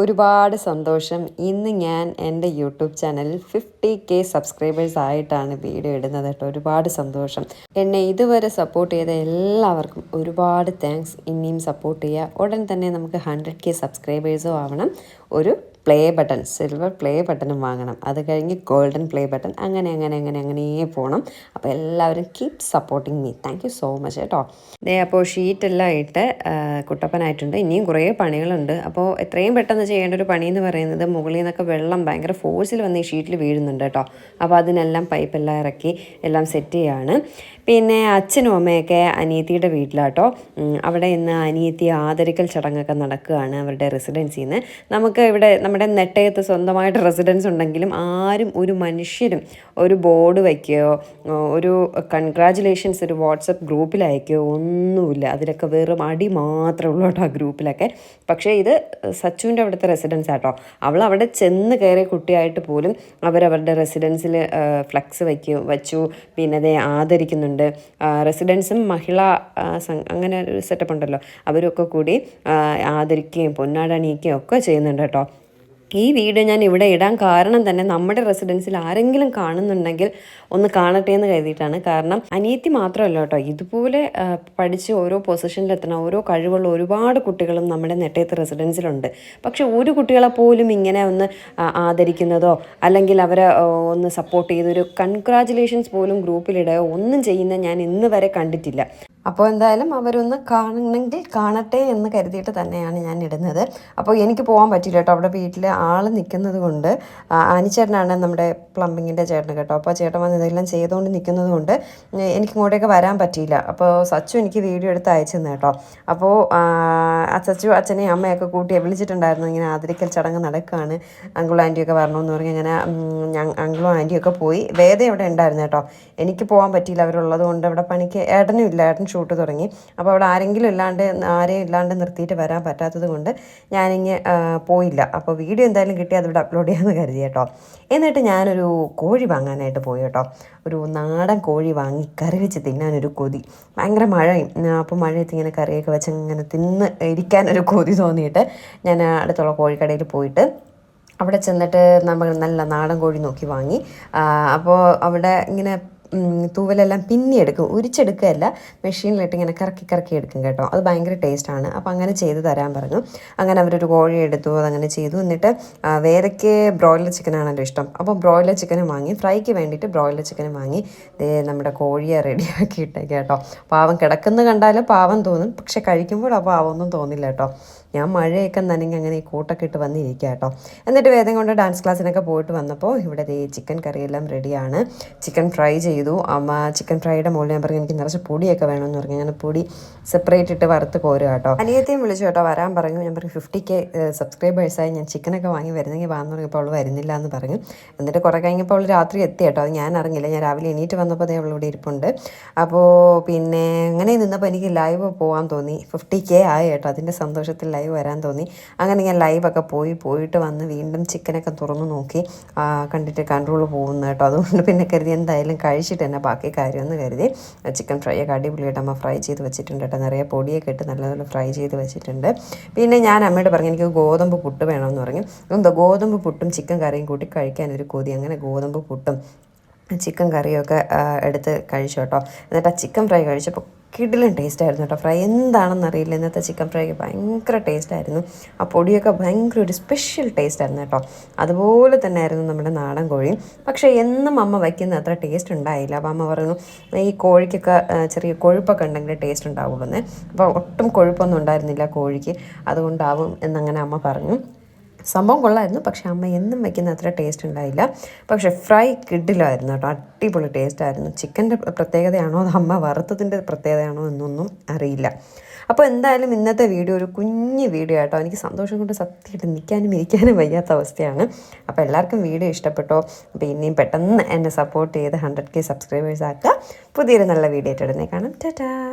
ഒരുപാട് സന്തോഷം. ഇന്ന് ഞാൻ എന്റെ യൂട്യൂബ് ചാനലിൽ ഫിഫ്റ്റി കെ സബ്സ്ക്രൈബേഴ്സ് ആയിട്ടാണ് വീഡിയോ ഇടുന്നത് കേട്ടോ. ഒരുപാട് സന്തോഷം. എന്നെ ഇതുവരെ സപ്പോർട്ട് ചെയ്ത എല്ലാവർക്കും ഒരുപാട് താങ്ക്സ്. ഇനിയും സപ്പോർട്ട് ചെയ്യുക. ഉടൻ തന്നെ നമുക്ക് ഹൺഡ്രഡ് കെ സബ്സ്ക്രൈബേഴ്സും ആവണം. ഒരു പ്ലേ ബട്ടൺ സിൽവർ പ്ലേ ബട്ടണും വാങ്ങണം. അത് കഴിഞ്ഞ് ഗോൾഡൻ പ്ലേ ബട്ടൺ അങ്ങനെ അങ്ങനെ അങ്ങനെ അങ്ങനെ പോകണം അപ്പോൾ എല്ലാവരും keep supporting me thank you so much കേട്ടോ. ദേ അപ്പോൾ ഷീറ്റെല്ലാം ഇട്ട് കുട്ടപ്പനായിട്ടുണ്ട്. ഇനിയും കുറേ പണികളുണ്ട്. അപ്പോൾ എത്രയും പെട്ടെന്ന് ചെയ്യേണ്ട ഒരു പണി എന്ന് പറയുന്നത് മുകളിൽ നിന്നൊക്കെ വെള്ളം ഭയങ്കര ഫോഴ്സിൽ വന്ന് ഈ ഷീറ്റിൽ വീഴുന്നുണ്ട് കേട്ടോ. അപ്പോൾ അതിനെല്ലാം പൈപ്പെല്ലാം ഇറക്കി എല്ലാം സെറ്റ് ചെയ്യാണ്. പിന്നെ അച്ഛനും അമ്മയൊക്കെ അനിയത്തിയുടെ വീട്ടിലാട്ടോ. അവിടെ ഇന്ന് അനിയത്തി ആദരിക്കൽ ചടങ്ങൊക്കെ നടക്കുകയാണ് അവരുടെ റെസിഡൻസിന്ന് നമുക്ക് ഇവിടെ നമ്മുടെ നെട്ടയത്ത് സ്വന്തമായിട്ട് റെസിഡൻസ് ഉണ്ടെങ്കിലും ആരും ഒരു മനുഷ്യരും ഒരു ബോർഡ് വയ്ക്കുകയോ ഒരു കൺഗ്രാജുലേഷൻസ് ഒരു വാട്സപ്പ് ഗ്രൂപ്പിൽ അയക്കുകയോ ഒന്നുമില്ല. അതിലൊക്കെ വെറും അടി മാത്രമേ ഉള്ളൂ കേട്ടോ ആ ഗ്രൂപ്പിലൊക്കെ പക്ഷേ ഇത് സച്ചുവിന്റെ അവിടുത്തെ റെസിഡൻസ് ആട്ടോ. അവൾ അവിടെ ചെന്ന് കയറിയ കുട്ടിയായിട്ട് പോലും അവരവരുടെ റെസിഡൻസിൽ ഫ്ലക്സ് വയ്ക്കും വച്ചു. പിന്നെ അതേ ആദരിക്കുന്നുണ്ട്. റെസിഡൻസും മഹിള അങ്ങനെ ഒരു സെറ്റപ്പ് ഉണ്ടല്ലോ. അവരൊക്കെ കൂടി ആദരിക്കുകയും പൊന്നാടണിയിക്കുകയും ഒക്കെ ചെയ്യുന്നുണ്ട് കേട്ടോ. ഈ വീഡിയോ ഞാൻ ഇവിടെ ഇടാൻ കാരണം തന്നെ നമ്മുടെ റെസിഡൻസിൽ ആരെങ്കിലും കാണുന്നുണ്ടെങ്കിൽ ഒന്ന് കാണട്ടെ എന്ന് കരുതിയിട്ടാണ്. കാരണം അനിയത്തി മാത്രമല്ല കേട്ടോ. ഇതുപോലെ പഠിച്ച് ഓരോ പൊസിഷനിലെത്തണം ഓരോ കഴിവുള്ള ഒരുപാട് കുട്ടികളും നമ്മുടെ നെട്ടയത്ത് റെസിഡൻസിലുണ്ട് പക്ഷെ ഒരു കുട്ടികളെ പോലും ഇങ്ങനെ ഒന്ന് ആദരിക്കുന്നതോ അല്ലെങ്കിൽ അവരെ ഒന്ന് സപ്പോർട്ട് ചെയ്തൊരു കൺഗ്രാജുലേഷൻസ് പോലും ഗ്രൂപ്പിലിടുകയോ ഒന്നും ചെയ്യുന്ന ഞാൻ ഇന്ന് വരെ കണ്ടിട്ടില്ല. അപ്പോൾ എന്തായാലും അവരൊന്ന് കാണണമെങ്കിൽ കാണട്ടെ എന്ന് കരുതിയിട്ട് തന്നെയാണ് ഞാൻ ഇടുന്നത്. അപ്പോൾ എനിക്ക് പോകാൻ പറ്റില്ല കേട്ടോ. അവിടെ വീട്ടിൽ ആൾ നിൽക്കുന്നത് കൊണ്ട് ആനിച്ചേട്ടനാണ് നമ്മുടെ പ്ലംബിങ്ങിന്റെ ചേട്ടൻ കേട്ടോ. അപ്പോൾ ചേട്ടൻ വന്ന് ഇതെല്ലാം ചെയ്തുകൊണ്ട് നിൽക്കുന്നത് കൊണ്ട് എനിക്ക് ഇങ്ങോട്ടേക്ക് വരാൻ പറ്റിയില്ല. അപ്പോൾ സച്ചു എനിക്ക് വീഡിയോ എടുത്ത് അയച്ചു തന്നെ കേട്ടോ. അപ്പോൾ സച്ചു അച്ഛനെയും അമ്മയൊക്കെ കൂട്ടി വിളിച്ചിട്ടുണ്ടായിരുന്നു. ഇങ്ങനെ ആദരിക്കൽ ചടങ്ങ് നടക്കുകയാണ്. അങ്കിളും ആന്റിയൊക്കെ വരണമെന്ന് പറഞ്ഞ് ഇങ്ങനെ അങ്കിളും ആന്റിയൊക്കെ പോയി. വേദ ഇവിടെ ഉണ്ടായിരുന്നു കേട്ടോ. എനിക്ക് പോകാൻ പറ്റിയില്ല. അവരുള്ളത് കൊണ്ട് അവിടെ പണിക്ക് ഏട്ടനും ഇല്ല. ഏട്ടൻ ഷൂട്ട് തുടങ്ങി. അപ്പോൾ അവിടെ ആരെങ്കിലും ഇല്ലാണ്ട് ആരെയും ഇല്ലാണ്ട് നിർത്തിയിട്ട് വരാൻ പറ്റാത്തത് കൊണ്ട് ഞാനിങ്ങ് പോയില്ല. അപ്പോൾ വീഡിയോ എന്തായാലും കിട്ടി അതിവിടെ അപ്ലോഡ് ചെയ്യാമെന്ന് കരുതി കേട്ടോ. എന്നിട്ട് ഞാനൊരു കോഴി വാങ്ങാനായിട്ട് പോയി കേട്ടോ. ഒരു നാടൻ കോഴി വാങ്ങി കറി വെച്ച് തിന്നാനൊരു കൊതി. ഭയങ്കര മഴയും. അപ്പം അപ്പോൾ മഴയത്ത് ഇങ്ങനെ കറിയൊക്കെ വെച്ച് ഇങ്ങനെ തിന്ന് ഇരിക്കാനൊരു കൊതി തോന്നിയിട്ട് ഞാൻ അടുത്തുള്ള കോഴിക്കടയിൽ പോയിട്ട് അവിടെ ചെന്നിട്ട് നമ്മൾ നല്ല നാടൻ കോഴി നോക്കി വാങ്ങി. അപ്പോൾ അവിടെ ഇങ്ങനെ തൂവലെല്ലാം പിന്നിയെടുക്കും. ഉരിച്ചെടുക്കുകയല്ല മെഷീനിലിട്ട് ഇങ്ങനെ കറക്കി കറക്കി എടുക്കും കേട്ടോ. അത് ഭയങ്കര ടേസ്റ്റാണ് അപ്പോൾ അങ്ങനെ ചെയ്ത് തരാൻ പറഞ്ഞു. അങ്ങനെ അവരൊരു കോഴി എടുത്തു അതങ്ങനെ ചെയ്തു. എന്നിട്ട് വേറൊക്കെ ബ്രോയിലർ ചിക്കനാണല്ലോ ഇഷ്ടം. അപ്പോൾ ബ്രോയിലർ ചിക്കനും വാങ്ങി ഫ്രൈക്ക് വേണ്ടിയിട്ട് ബ്രോയിലർ ചിക്കനും വാങ്ങി നമ്മുടെ കോഴിയെ റെഡിയാക്കി ഇട്ടേക്ക് കേട്ടോ. പാവം കിടക്കുന്ന കണ്ടാൽ പാവം തോന്നും. പക്ഷെ കഴിക്കുമ്പോൾ ആ പാവമൊന്നും തോന്നില്ല കേട്ടോ. ഞാൻ മഴയൊക്കെ നനഞ്ഞ് അങ്ങനെ ഈ കൂട്ടൊക്കെ ഇട്ട് വന്നിരിക്കുക കേട്ടോ. എന്നിട്ട് വേദം കൊണ്ട് ഡാൻസ് ക്ലാസ്സിനൊക്കെ പോയിട്ട് വന്നപ്പോൾ ഇവിടെ ചിക്കൻ കറിയെല്ലാം റെഡിയാണ് ചിക്കൻ ഫ്രൈ ചെയ്തു. അമ്മ ചിക്കൻ ഫ്രൈയുടെ മുകളിൽ ഞാൻ പറഞ്ഞു എനിക്ക് നിറച്ച് പൊടിയൊക്കെ വേണമെന്ന് പറഞ്ഞു. ഞാൻ പൊടി സെപ്പറേറ്റ് ഇട്ട് വറുത്ത് കോരുക കേട്ടോ അനിയത്തെയും വിളിച്ചു കേട്ടോ വരാൻ പറഞ്ഞു. ഞാൻ പറഞ്ഞു ഫിഫ്റ്റി കെ സബ്സ്ക്രൈബേഴ്സായി ഞാൻ ചിക്കനൊക്കെ വാങ്ങി വരുന്നെങ്കിൽ വാങ്ങി പറഞ്ഞപ്പോൾ അവൾ വരുന്നില്ല എന്ന് പറഞ്ഞു. എന്നിട്ട് കുറേ കഴിഞ്ഞപ്പോൾ അവൾ രാത്രി എത്തി കേട്ടോ. അത് ഞാൻ അറിഞ്ഞില്ല. ഞാൻ രാവിലെ എണീറ്റ് വന്നപ്പോൾ അതേ അവൾ ഇവിടെ ഇരിപ്പുണ്ട്. അപ്പോൾ പിന്നെ അങ്ങനെ നിന്നപ്പോൾ എനിക്ക് ലൈവ് പോകാൻ തോന്നി. ഫിഫ്റ്റി കെ ആയി കേട്ടോ. അതിന്റെ സന്തോഷത്തിൽ ലൈവ് വരാൻ തോന്നി. അങ്ങനെ ഞാൻ ലൈവൊക്കെ പോയി പോയിട്ട് വന്ന് വീണ്ടും ചിക്കനൊക്കെ തുറന്നു നോക്കി. കണ്ടിട്ട് കൺട്രോൾ പോകുന്നു കേട്ടോ. അതുകൊണ്ട് പിന്നെ കരുതി എന്തായാലും കഴിച്ചിട്ട് തന്നെ ബാക്കി കാര്യമെന്ന് കരുതി. ചിക്കൻ ഫ്രൈ ഒക്കെ അടിപൊളിയായിട്ട് അമ്മ ഫ്രൈ ചെയ്ത് വെച്ചിട്ടുണ്ട് കേട്ടോ. നിറയെ പൊടിയൊക്കെ ഇട്ട് നല്ലതുപോലെ ഫ്രൈ ചെയ്ത് വെച്ചിട്ടുണ്ട്. പിന്നെ ഞാൻ അമ്മയോട് പറഞ്ഞു എനിക്ക് ഗോതമ്പ് പുട്ട് വേണമെന്ന് പറഞ്ഞു. എന്തോ ഗോതമ്പ് പുട്ടും ചിക്കൻ കറിയും കൂട്ടി കഴിക്കാൻ ഒരു കൊതി. അങ്ങനെ ഗോതമ്പ് പുട്ടും ചിക്കൻ കറിയൊക്കെ എടുത്ത് കഴിച്ചു കേട്ടോ. എന്നിട്ട് ആ ചിക്കൻ ഫ്രൈ കഴിച്ചപ്പോൾ കിടിലും ടേസ്റ്റ് ആയിരുന്നു കേട്ടോ ഫ്രൈ. എന്താണെന്ന് അറിയില്ല. ഇന്നത്തെ ചിക്കൻ ഫ്രൈക്ക് ഭയങ്കര ടേസ്റ്റ് ആയിരുന്നു. ആ പൊടിയൊക്കെ ഭയങ്കര ഒരു സ്പെഷ്യൽ ടേസ്റ്റ് ആയിരുന്നു കേട്ടോ. അതുപോലെ തന്നെ ആയിരുന്നു നമ്മുടെ നാടൻ കോഴി പക്ഷേ എന്നും അമ്മ വയ്ക്കുന്ന അത്ര ടേസ്റ്റ് ഉണ്ടായില്ല. അപ്പോൾ അമ്മ പറഞ്ഞു ഈ കോഴിക്കൊക്കെ ചെറിയ കൊഴുപ്പൊക്കെ ഉണ്ടെങ്കിൽ ടേസ്റ്റ് ഉണ്ടാവുള്ളൂ അപ്പോൾ ഒട്ടും കൊഴുപ്പൊന്നും ഉണ്ടായിരുന്നില്ല കോഴിക്ക്. അതുകൊണ്ടാവും എന്നങ്ങനെ അമ്മ പറഞ്ഞു. സംഭവം കൊള്ളായിരുന്നു. പക്ഷെ അമ്മ എന്നും വയ്ക്കുന്ന അത്ര ടേസ്റ്റ് ഉണ്ടായില്ല. പക്ഷെ ഫ്രൈ കിഡിലായിരുന്നു കേട്ടോ. അടിപൊളി ടേസ്റ്റ് ആയിരുന്നു. ചിക്കന്റെ പ്രത്യേകതയാണോ അത് അമ്മ വറുത്തതിന്റെ പ്രത്യേകതയാണോ എന്നൊന്നും അറിയില്ല. അപ്പോൾ എന്തായാലും ഇന്നത്തെ വീഡിയോ ഒരു കുഞ്ഞ് വീഡിയോ ആട്ടോ. എനിക്ക് സന്തോഷം കൊണ്ട് സത്യമായിട്ട് നിൽക്കാനും ഇരിക്കാനും വയ്യാത്ത അവസ്ഥയാണ്. അപ്പോൾ എല്ലാവർക്കും വീഡിയോ ഇഷ്ടപ്പെട്ടോ? അപ്പോൾ ഇനിയും പെട്ടെന്ന് എന്നെ സപ്പോർട്ട് ചെയ്ത് ഹൺഡ്രഡ് കെ സബ്സ്ക്രൈബേഴ്സ് ആക്കുക. പുതിയൊരു നല്ല വീഡിയോ ആയിട്ട് ഉടനെ കാണാം. ടാറ്റാ